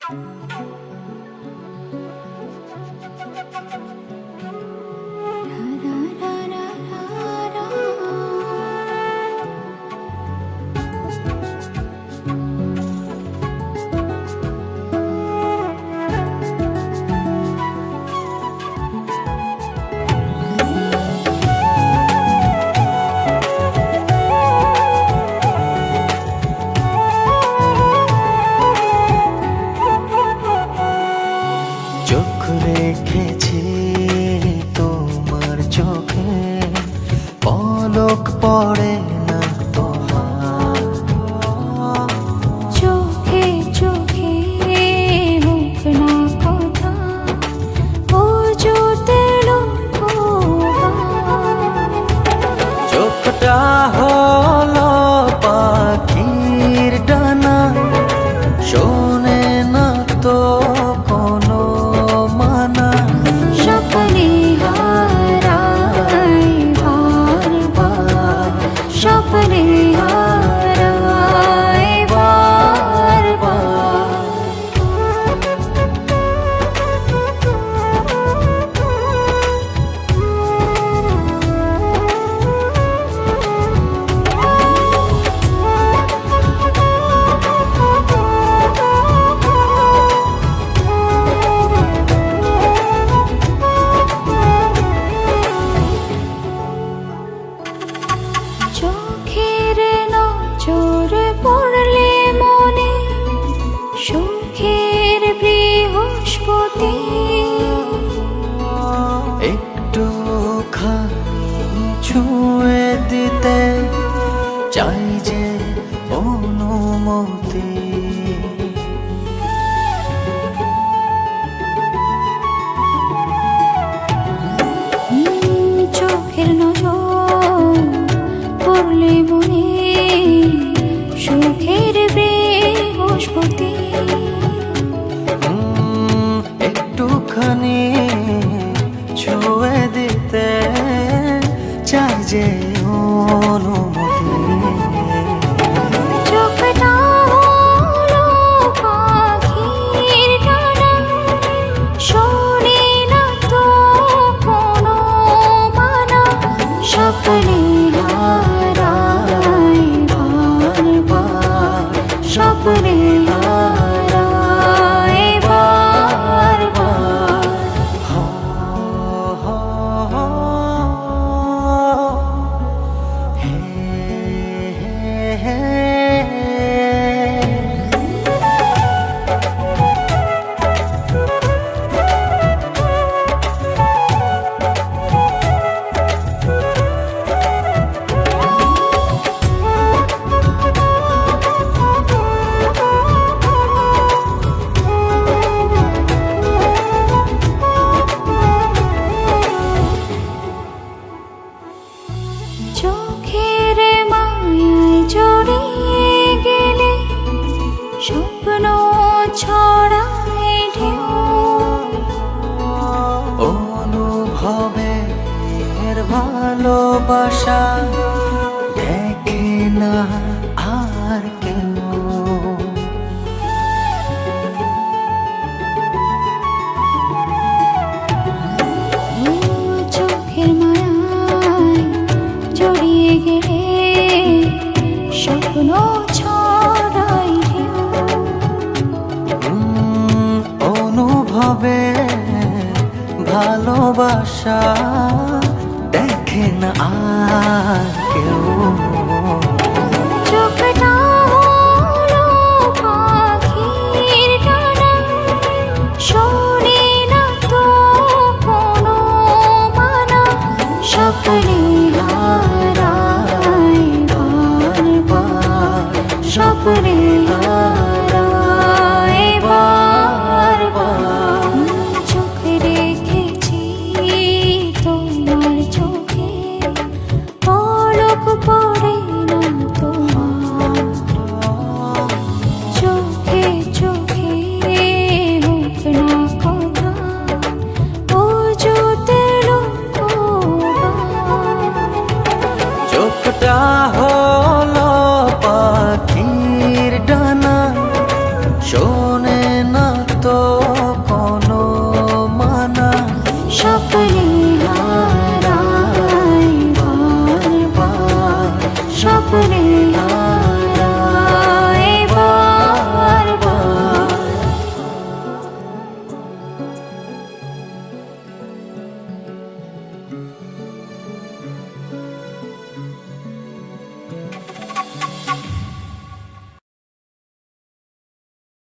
Thank you. রেখেছি তোমার চোখে। পলক পড়ে না তোমার। চোখে চোখে হোক না কথা। ও জোতে চোখটা দিতে চাই যে অনুমতি। Hey. ভালোবাসা দেখে না আর কেন চোখের মায়ায় জড়িয়ে গেলে স্বপ্ন অনুভবে ভালোবাসা kéo শোন